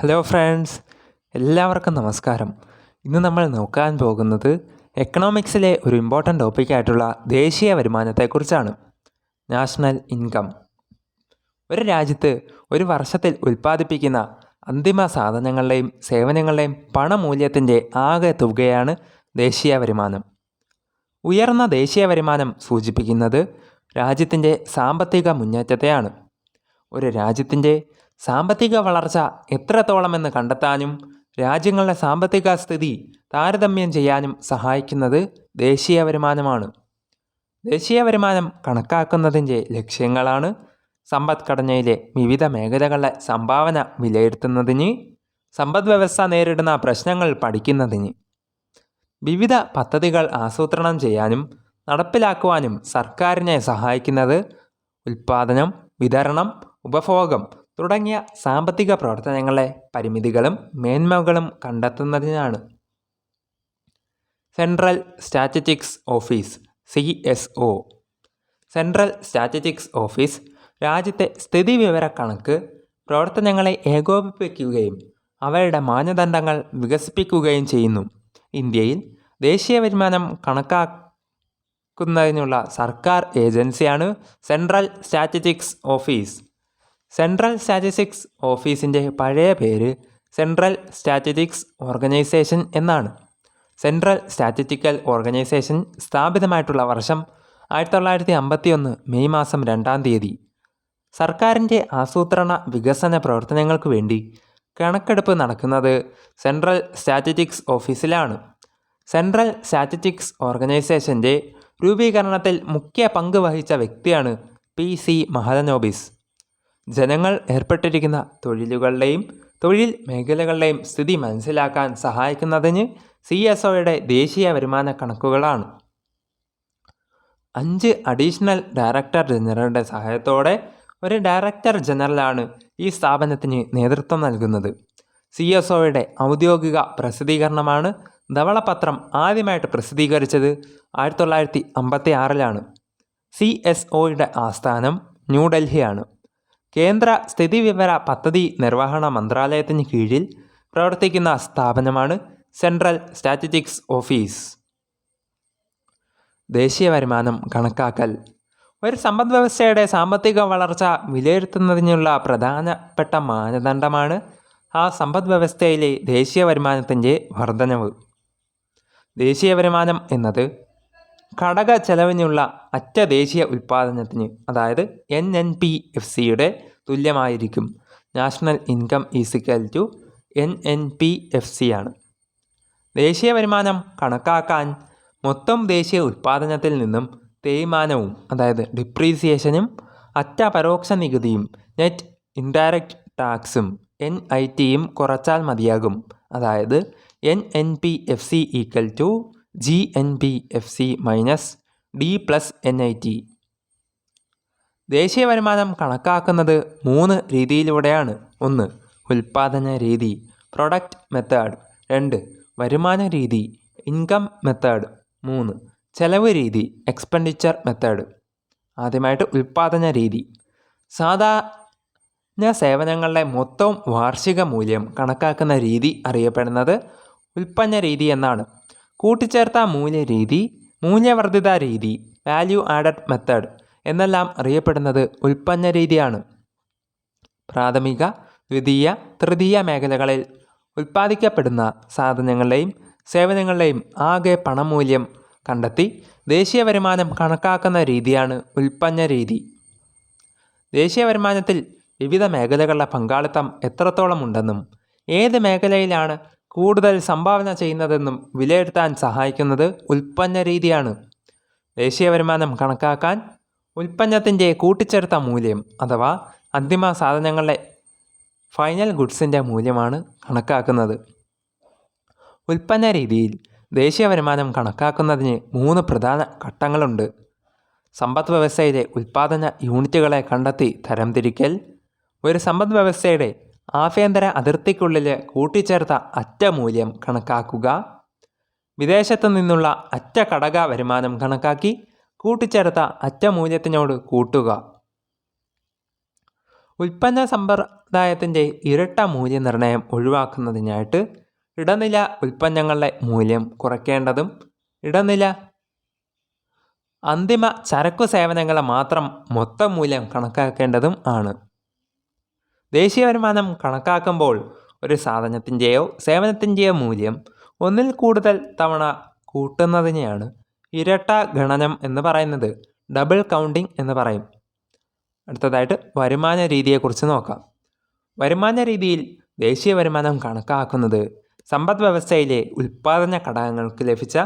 Hello friends എല്ലാവർക്കും നമസ്കാരം. ഇന്ന് നമ്മൾ നോക്കാൻ പോകുന്നത് എക്കണോമിക്സിലെ ഒരു ഇമ്പോർട്ടന്റ് ടോപ്പിക്കായിട്ടുള്ള ദേശീയ വരുമാനത്തെക്കുറിച്ചാണ്. നാഷണൽ ഇൻകം ഒരു രാജ്യത്ത് ഒരു വർഷത്തിൽ ഉൽപ്പാദിപ്പിക്കുന്ന അന്തിമ സാധനങ്ങളുടെയും സേവനങ്ങളുടെയും പണമൂല്യത്തിന്റെ ആകെ തുകയാണ് ദേശീയ വരുമാനം. ഉയർന്ന ദേശീയ വരുമാനം സൂചിപ്പിക്കുന്നത് രാജ്യത്തിന്റെ സാമ്പത്തിക മുന്നേറ്റത്തെയാണ്. ഒരു രാജ്യത്തിന്റെ സാമ്പത്തിക വളർച്ച എത്രത്തോളമെന്ന് കണ്ടെത്താനും രാജ്യങ്ങളുടെ സാമ്പത്തിക സ്ഥിതി താരതമ്യം ചെയ്യാനും സഹായിക്കുന്നത് ദേശീയ വരുമാനമാണ്. ദേശീയ വരുമാനം കണക്കാക്കുന്നതിന്റെ ലക്ഷ്യങ്ങളാണ് സമ്പദ്ഘടനയിലെ വിവിധ മേഖലകളുടെ സംഭാവന വിലയിരുത്തുന്നതിന് സമ്പദ് വ്യവസ്ഥ നേരിടുന്ന പ്രശ്നങ്ങൾ പഠിക്കുന്നതിന് വിവിധ പദ്ധതികൾ ആസൂത്രണം ചെയ്യാനും നടപ്പിലാക്കുവാനും സർക്കാരിനെ സഹായിക്കുന്നത് ഉൽപ്പാദനം വിതരണം ഉപഭോഗം തുടങ്ങിയ സാമ്പത്തിക പ്രവർത്തനങ്ങളെ പരിമിതികളും മേന്മകളും കണ്ടെത്തുന്നതിനാണ്. Central statistics office C S O. Central statistics office രാജ്യത്തെ സ്ഥിതിവിവര കണക്ക് പ്രവർത്തനങ്ങളെ ഏകോപിപ്പിക്കുകയും അവയുടെ മാനദണ്ഡങ്ങൾ വികസിപ്പിക്കുകയും ചെയ്യുന്നു. ഇന്ത്യയിൽ ദേശീയ വരുമാനം കണക്കാക്കുന്നതിനുള്ള സർക്കാർ ഏജൻസിയാണ് central statistics office. Central statistics ഓഫീസിന്റെ പഴയ പേര് സെൻട്രൽ സ്റ്റാറ്റിസ്റ്റിക്സ് ഓർഗനൈസേഷൻ എന്നാണ്. സെൻട്രൽ സ്റ്റാറ്റിസ്റ്റിക്കൽ ഓർഗനൈസേഷൻ സ്ഥാപിതമായിട്ടുള്ള വർഷം ആയിരത്തി തൊള്ളായിരത്തി അമ്പത്തി ഒന്ന് മെയ് മാസം രണ്ടാം തീയതി. സർക്കാരിന്റെ ആസൂത്രണ വികസന പ്രവർത്തനങ്ങൾക്ക് വേണ്ടി കണക്കെടുപ്പ് നടക്കുന്നത് സെൻട്രൽ സ്റ്റാറ്റിസ്റ്റിക്സ് ഓഫീസിലാണ് സെൻട്രൽ സ്റ്റാറ്റിസ്റ്റിക്സ് ഓർഗനൈസേഷന്റെ രൂപീകരണത്തിൽ മുഖ്യ പങ്ക് വഹിച്ച വ്യക്തിയാണ് പി സി മഹലനോബിസ് ജനങ്ങൾ ഏർപ്പെട്ടിരിക്കുന്ന തൊഴിലുകളുടെയും തൊഴിൽ മേഖലകളുടെയും സ്ഥിതി മനസ്സിലാക്കാൻ സഹായിക്കുന്നതിന് സി എസ് ഒയുടെ ദേശീയ വരുമാന കണക്കുകളാണ്. അഞ്ച് അഡീഷണൽ ഡയറക്ടർ ജനറലുടെ സഹായത്തോടെ ഒരു ഡയറക്ടർ ജനറലാണ് ഈ സ്ഥാപനത്തിന് നേതൃത്വം നൽകുന്നത്. സി എസ് ഒയുടെ ഔദ്യോഗിക പ്രസിദ്ധീകരണമാണ് ധവളപത്രം ആദ്യമായിട്ട് പ്രസിദ്ധീകരിച്ചത് ആയിരത്തി തൊള്ളായിരത്തി അമ്പത്തി ആറിലാണ് സി എസ് ഒയുടെ ആസ്ഥാനം ന്യൂഡൽഹിയാണ്. കേന്ദ്ര സ്ഥിതിവിവര പദ്ധതി നിർവഹണ മന്ത്രാലയത്തിന് കീഴിൽ പ്രവർത്തിക്കുന്ന സ്ഥാപനമാണ് സെൻട്രൽ സ്റ്റാറ്റിറ്റിക്സ് ഓഫീസ്. ദേശീയ വരുമാനം കണക്കാക്കൽ. ഒരു സമ്പദ് വ്യവസ്ഥയുടെ സാമ്പത്തിക വളർച്ച വിലയിരുത്തുന്നതിനുള്ള പ്രധാനപ്പെട്ട മാനദണ്ഡമാണ് ആ സമ്പദ് വ്യവസ്ഥയിലെ ദേശീയ വരുമാനത്തിന്റെ വർധനവ്. ദേശീയ വരുമാനം എന്നത് ഘടക ചെലവിനുള്ള അറ്റ ദേശീയ ഉൽപ്പാദനത്തിന് അതായത് എൻ എൻ പി എഫ് സിയുടെ തുല്യമായിരിക്കും. National income equal to N N P F C ആണ് ദേശീയ വരുമാനം കണക്കാക്കാൻ മൊത്തം ദേശീയ ഉൽപ്പാദനത്തിൽ നിന്നും തേയ്മാനവും അതായത് ഡിപ്രീസിയേഷനും അറ്റ പരോക്ഷ നികുതിയും നെറ്റ് ഇൻഡയറക്റ്റ് ടാക്സും എൻ ഐ ടിയും കുറച്ചാൽ മതിയാകും. അതായത് N N P F C equal to G N B F C minus D plus N I T ദേശീയ വരുമാനം കണക്കാക്കുന്നത് മൂന്ന് രീതിയിലൂടെയാണ്. ഒന്ന് ഉൽപാദന രീതി പ്രൊഡക്റ്റ് മെത്തേഡ് രണ്ട് വരുമാന രീതി ഇൻകം മെത്തേഡ് മൂന്ന് ചെലവ് രീതി എക്സ്പെൻഡിച്ചർ മെത്തേഡ് ആദ്യമായിട്ട് ഉൽപാദന രീതി. സാധാരണ സേവനങ്ങളുടെ മൊത്തം വാർഷിക മൂല്യം കണക്കാക്കുന്ന രീതി അറിയപ്പെടുന്നത് ഉൽപ്പന്ന രീതി എന്നാണ്. കൂട്ടിച്ചേർത്ത മൂല്യരീതി മൂല്യവർദ്ധിത രീതി വാല്യൂ ആഡഡ് മെത്തേഡ് എന്നെല്ലാം അറിയപ്പെടുന്നത് ഉൽപ്പന്ന രീതിയാണ്. പ്രാഥമിക ദ്വിതീയ തൃതീയ മേഖലകളിൽ ഉൽപ്പാദിക്കപ്പെടുന്ന സാധനങ്ങളുടെയും സേവനങ്ങളുടെയും ആകെ പണമൂല്യം കണ്ടെത്തി ദേശീയ വരുമാനം കണക്കാക്കുന്ന രീതിയാണ് ഉൽപ്പന്ന രീതി. ദേശീയ വരുമാനത്തിൽ വിവിധ മേഖലകളുടെ പങ്കാളിത്തം എത്രത്തോളം ഉണ്ടെന്നും ഏത് മേഖലയിലാണ് കൂടുതൽ സംഭാവന ചെയ്യുന്നതെന്നും വിലയിരുത്താൻ സഹായിക്കുന്നത് ഉൽപ്പന്ന രീതിയാണ്. ദേശീയ വരുമാനം കണക്കാക്കാൻ ഉൽപ്പന്നത്തിന്റെ കൂട്ടിച്ചേർത്ത മൂല്യം അഥവാ അന്തിമ സാധനങ്ങളുടെ ഫൈനൽ ഗുഡ്സിന്റെ മൂല്യമാണ് കണക്കാക്കുന്നത്. ഉൽപ്പന്ന രീതിയിൽ ദേശീയ വരുമാനം കണക്കാക്കുന്നതിന് മൂന്ന് പ്രധാന ഘട്ടങ്ങളുണ്ട്. സമ്പദ് വ്യവസ്ഥയിലെ ഉൽപ്പാദന യൂണിറ്റുകളെ കണ്ടെത്തി തരംതിരിക്കൽ ഒരു സമ്പദ് വ്യവസ്ഥയുടെ ആഭ്യന്തര അതിർത്തിക്കുള്ളിൽ കൂട്ടിച്ചേർത്ത അറ്റമൂല്യം കണക്കാക്കുക. വിദേശത്തു നിന്നുള്ള അറ്റ ഘടക വരുമാനം കണക്കാക്കി കൂട്ടിച്ചേർത്ത അറ്റമൂല്യത്തിനോട് കൂട്ടുക. ഉൽപ്പന്ന സമ്പ്രദായത്തിന്റെ ഇരട്ട മൂല്യനിർണയം ഒഴിവാക്കുന്നതിനായിട്ട് ഇടനില ഉൽപ്പന്നങ്ങളുടെ മൂല്യം കുറയ്ക്കേണ്ടതും ഇടനില അന്തിമ ചരക്കു സേവനങ്ങളെ മാത്രം മൊത്തം മൂല്യം കണക്കാക്കേണ്ടതും ആണ്. ദേശീയ വരുമാനം കണക്കാക്കുമ്പോൾ ഒരു സാധനത്തിന്റെയോ സേവനത്തിന്റെയോ മൂല്യം ഒന്നിൽ കൂടുതൽ തവണ കൂട്ടുന്നതിനെയാണ് ഇരട്ട ഗണനം എന്ന് പറയുന്നത്. ഡബിൾ കൗണ്ടിങ് എന്ന് പറയും. അടുത്തതായിട്ട് വരുമാന രീതിയെക്കുറിച്ച് നോക്കാം. വരുമാന രീതിയിൽ ദേശീയ വരുമാനം കണക്കാക്കുന്നത് സമ്പദ് വ്യവസ്ഥയിലെ ഉൽപ്പാദന ഘടകങ്ങൾക്ക് ലഭിച്ച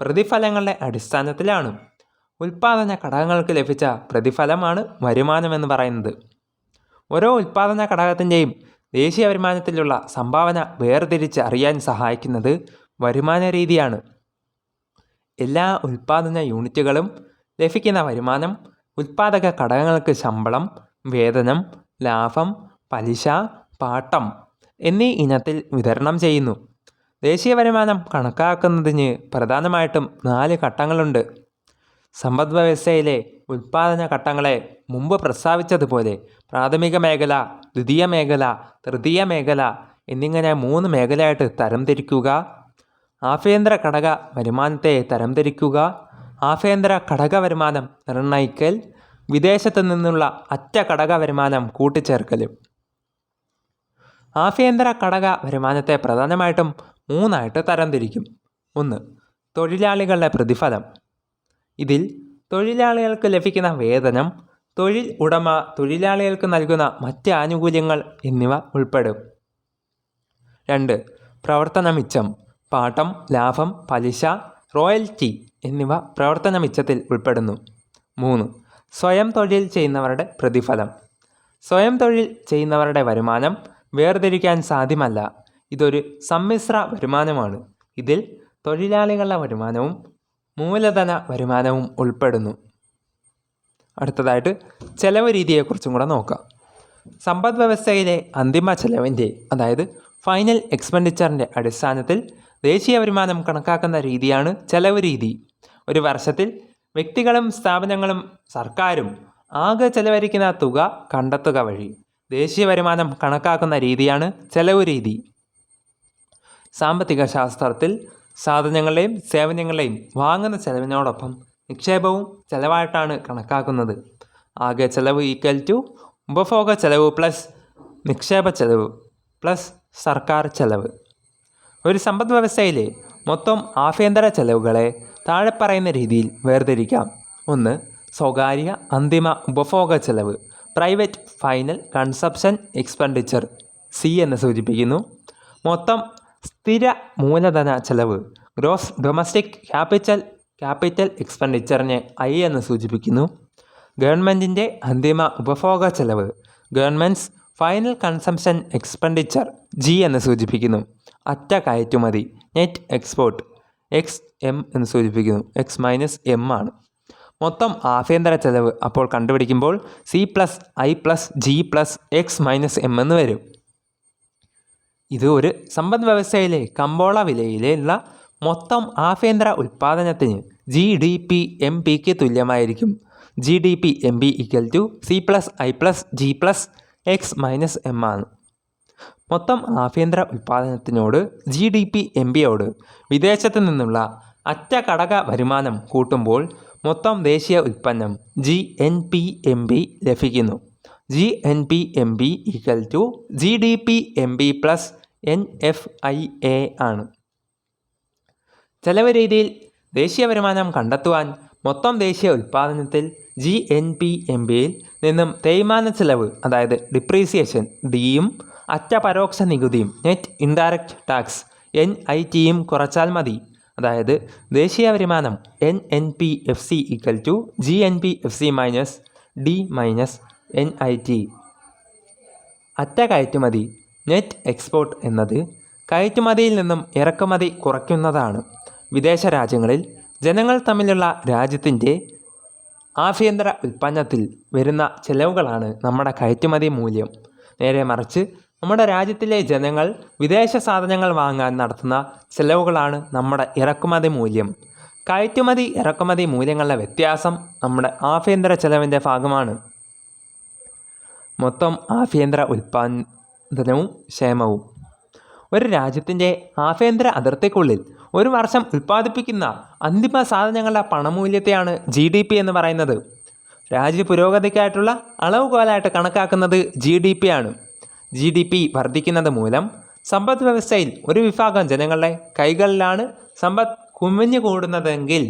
പ്രതിഫലങ്ങളുടെ അടിസ്ഥാനത്തിലാണ്. ഉൽപ്പാദന ഘടകങ്ങൾക്ക് ലഭിച്ച പ്രതിഫലമാണ് വരുമാനമെന്ന് പറയുന്നത്. ഓരോ ഉൽപ്പാദന ഘടകത്തിന്റെയും ദേശീയ വരുമാനത്തിലുള്ള സംഭാവന വേർതിരിച്ച് അറിയാൻ സഹായിക്കുന്നത് വരുമാന രീതിയാണ്. എല്ലാ ഉൽപ്പാദന യൂണിറ്റുകളും ലഭിക്കുന്ന വരുമാനം ഉൽപ്പാദക ഘടകങ്ങൾക്ക് ശമ്പളം വേതനം ലാഭം പലിശ പാട്ടം എന്നീ ഇനത്തിൽ വിതരണം ചെയ്യുന്നു. ദേശീയ വരുമാനം കണക്കാക്കുന്നതിന് പ്രധാനമായിട്ടും നാല് ഘട്ടങ്ങളുണ്ട്. സമ്പദ് വ്യവസ്ഥയിലെ ഉൽപ്പാദന ഘട്ടങ്ങളെ മുമ്പ് പ്രസ്താവിച്ചതുപോലെ പ്രാഥമിക മേഖല ദ്വിതീയ മേഖല തൃതീയ മേഖല എന്നിങ്ങനെ മൂന്ന് മേഖലയായിട്ട് തരംതിരിക്കുക. ആഭ്യന്തര ഘടക വരുമാനത്തെ തരംതിരിക്കുക. ആഭ്യന്തര ഘടക വരുമാനം നിർണയിക്കൽ. വിദേശത്തു നിന്നുള്ള അറ്റ ഘടക വരുമാനം കൂട്ടിച്ചേർക്കലും ആഭ്യന്തര ഘടക വരുമാനത്തെ പ്രധാനമായിട്ടും മൂന്നായിട്ട് തരംതിരിക്കും. ഒന്ന് തൊഴിലാളികളുടെ പ്രതിഫലം. ഇതിൽ തൊഴിലാളികൾക്ക് ലഭിക്കുന്ന വേതനം തൊഴിൽ ഉടമ തൊഴിലാളികൾക്ക് നൽകുന്ന മറ്റ് ആനുകൂല്യങ്ങൾ എന്നിവ ഉൾപ്പെടും. രണ്ട് പ്രവർത്തന മിച്ചം പാട്ടം ലാഭം പലിശ റോയൽറ്റി എന്നിവ പ്രവർത്തന മിച്ചത്തിൽ ഉൾപ്പെടുന്നു. മൂന്ന് സ്വയം തൊഴിൽ ചെയ്യുന്നവരുടെ പ്രതിഫലം. സ്വയം തൊഴിൽ ചെയ്യുന്നവരുടെ വരുമാനം വേർതിരിക്കാൻ സാധ്യമല്ല. ഇതൊരു സമ്മിശ്ര വരുമാനമാണ്. ഇതിൽ തൊഴിലാളികളുടെ വരുമാനവും മൂലധന വരുമാനവും ഉൾപ്പെടുന്നു. അടുത്തതായിട്ട് ചെലവ് രീതിയെക്കുറിച്ചും കൂടെ നോക്കാം. സമ്പദ് വ്യവസ്ഥയിലെ അന്തിമ ചെലവിന്റെ അതായത് ഫൈനൽ എക്സ്പെൻഡിച്ചറിന്റെ അടിസ്ഥാനത്തിൽ ദേശീയ വരുമാനം കണക്കാക്കുന്ന രീതിയാണ് ചെലവ് രീതി. ഒരു വർഷത്തിൽ വ്യക്തികളും സ്ഥാപനങ്ങളും സർക്കാരും ആകെ ചെലവഴിക്കുന്ന തുക കണ്ടെത്തുക വഴി ദേശീയ വരുമാനം കണക്കാക്കുന്ന രീതിയാണ് ചെലവ് രീതി. സാമ്പത്തിക ശാസ്ത്രത്തിൽ സാധനങ്ങളെയും സേവനങ്ങളെയും വാങ്ങുന്ന ചെലവിനോടൊപ്പം നിക്ഷേപവും ചെലവായിട്ടാണ് കണക്കാക്കുന്നത്. ആകെ ചെലവ് ഈക്വൽ ടു ഉപഭോഗ ചെലവ് പ്ലസ് നിക്ഷേപ ചെലവ് പ്ലസ് സർക്കാർ ചെലവ്. ഒരു സമ്പദ് വ്യവസ്ഥയിലെ മൊത്തം ആഭ്യന്തര ചെലവുകളെ താഴെ പറയുന്ന രീതിയിൽ വേർതിരിക്കാം. ഒന്ന് സ്വകാര്യ അന്തിമ ഉപഭോഗ ചെലവ് private final consumption expenditure C എന്ന് സൂചിപ്പിക്കുന്നു. മൊത്തം സ്ഥിര മൂലധന ചെലവ് ഗ്രോസ് ഡൊമസ്റ്റിക് ക്യാപിറ്റൽ ക്യാപിറ്റൽ എക്സ്പെൻഡിച്ചറിനെ ഐ എന്ന് സൂചിപ്പിക്കുന്നു. ഗവൺമെന്റിന്റെ അന്തിമ ഉപഭോഗ ചെലവ് government's final consumption expenditure G എന്ന് സൂചിപ്പിക്കുന്നു. അറ്റ കയറ്റുമതി നെറ്റ് എക്സ്പോർട്ട് എക്സ് എം എന്ന് സൂചിപ്പിക്കുന്നു. എക്സ് മൈനസ് എം ആണ്. മൊത്തം ആഭ്യന്തര ചെലവ് അപ്പോൾ കണ്ടുപിടിക്കുമ്പോൾ C plus I plus G plus X minus M എന്ന് വരും. ഇത് ഒരു സമ്പദ് വ്യവസ്ഥയിലെ കമ്പോള വിലയിലുള്ള മൊത്തം ആഭ്യന്തര ഉൽപ്പാദനത്തിന് ജി ഡി പി എം പിക്ക് തുല്യമായിരിക്കും. G D P M B equal to C plus I plus G plus X minus M ആണ്. മൊത്തം ആഭ്യന്തര ഉൽപ്പാദനത്തിനോട് ജി ഡി പി എം ബിയോട് വിദേശത്തു നിന്നുള്ള അറ്റ ഘടക വരുമാനം കൂട്ടുമ്പോൾ മൊത്തം ദേശീയ ഉൽപ്പന്നം G N P M B ലഭിക്കുന്നു. G N P M B equal to G D P M B plus N F I A ആണ്. ചെലവ് രീതിയിൽ ദേശീയ വരുമാനം കണ്ടെത്തുവാൻ മൊത്തം ദേശീയ ഉൽപ്പാദനത്തിൽ ജി എൻ പി എം ബിയിൽ നിന്നും തേയ്മാന ചെലവ് അതായത് ഡിപ്രീസിയേഷൻ ഡിയും അറ്റ പരോക്ഷ നികുതിയും net indirect tax N I ടിയും കുറച്ചാൽ മതി. അതായത് ദേശീയ വരുമാനം N N P F C equal to G N P F C minus D minus N I T അറ്റ കയറ്റുമതി നെറ്റ് എക്സ്പോർട്ട് എന്നത് കയറ്റുമതിയിൽ നിന്നും ഇറക്കുമതി കുറയ്ക്കുന്നതാണ്. വിദേശ രാജ്യങ്ങളിൽ ജനങ്ങൾ തമ്മിലുള്ള രാജ്യത്തിന്റെ ആഭ്യന്തര ഉൽപ്പന്നത്തിൽ വരുന്ന ചിലവുകളാണ് നമ്മുടെ കയറ്റുമതി മൂല്യം. നേരെ മറിച്ച് നമ്മുടെ രാജ്യത്തിലെ ജനങ്ങൾ വിദേശ സാധനങ്ങൾ വാങ്ങാൻ നടത്തുന്ന ചിലവുകളാണ് നമ്മുടെ ഇറക്കുമതി മൂല്യം. കയറ്റുമതി ഇറക്കുമതി മൂല്യങ്ങളുടെ വ്യത്യാസം നമ്മുടെ ആഭ്യന്തര ചെലവിന്റെ ഭാഗമാണ്. മൊത്തം ആഭ്യന്തര ഉൽപ്പാദനവും ക്ഷേമവും. ഒരു രാജ്യത്തിന്റെ ആഭ്യന്തര അതിർത്തിക്കുള്ളിൽ ഒരു വർഷം ഉൽപ്പാദിപ്പിക്കുന്ന അന്തിമ സാധനങ്ങളുടെ പണമൂല്യത്തെയാണ് ജി ഡി പി എന്ന് പറയുന്നത്. രാജ്യ പുരോഗതിക്കായിട്ടുള്ള അളവുകോലായിട്ട് കണക്കാക്കുന്നത് ജി ഡി പി ആണ്. ജി ഡി പി വർദ്ധിക്കുന്നത് മൂലം സമ്പദ് വ്യവസ്ഥയിൽ ഒരു വിഭാഗം ജനങ്ങളുടെ കൈകളിലാണ് സമ്പത്ത് കുമിഞ്ഞു കൂടുന്നതെങ്കിൽ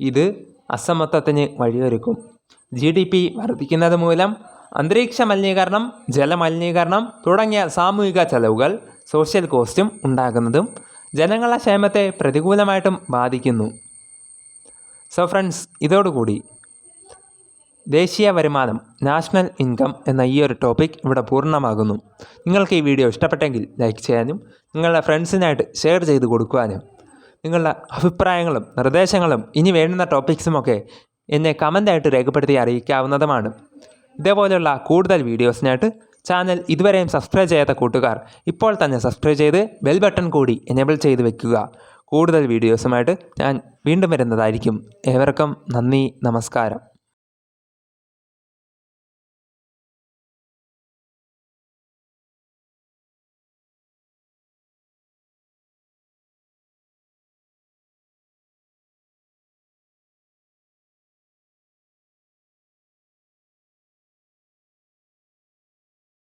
ഇത് അസമത്വത്തിന് വഴിയൊരുക്കും. ജി ഡി പി വർദ്ധിക്കുന്നത് മൂലം അന്തരീക്ഷ മലിനീകരണം ജലമലിനീകരണം തുടങ്ങിയ സാമൂഹിക ചെലവുകൾ സോഷ്യൽ കോസ്റ്റും ഉണ്ടാകുന്നതും ജനങ്ങളുടെ ക്ഷേമത്തെ പ്രതികൂലമായിട്ടും ബാധിക്കുന്നു. സോ ഫ്രണ്ട്സ് ഇതോടുകൂടി ദേശീയ വരുമാനം നാഷണൽ ഇൻകം എന്ന ഈ ഒരു ടോപ്പിക് ഇവിടെ പൂർണമാകുന്നു. നിങ്ങൾക്ക് ഈ വീഡിയോ ഇഷ്ടപ്പെട്ടെങ്കിൽ ലൈക്ക് ചെയ്യാനും നിങ്ങളുടെ ഫ്രണ്ട്സിനായിട്ട് ഷെയർ ചെയ്ത് കൊടുക്കുവാനും നിങ്ങളുടെ അഭിപ്രായങ്ങളും നിർദ്ദേശങ്ങളും ഇനി വേണ്ടുന്ന ടോപ്പിക്സുമൊക്കെ എന്നെ കമന്റായിട്ട് രേഖപ്പെടുത്തി അറിയിക്കാവുന്നതുമാണ്. ഇതേപോലെയുള്ള കൂടുതൽ വീഡിയോസിനായിട്ട് ചാനൽ ഇതുവരെയും സബ്സ്ക്രൈബ് ചെയ്യാത്ത കൂട്ടുകാർ ഇപ്പോൾ തന്നെ സബ്സ്ക്രൈബ് ചെയ്ത് ബെൽ ബട്ടൺ കൂടി എനേബിൾ ചെയ്ത് വെക്കുക. കൂടുതൽ വീഡിയോസുമായിട്ട് ഞാൻ വീണ്ടും വരുന്നതായിരിക്കും. ഏവർക്കും നന്ദി നമസ്കാരം.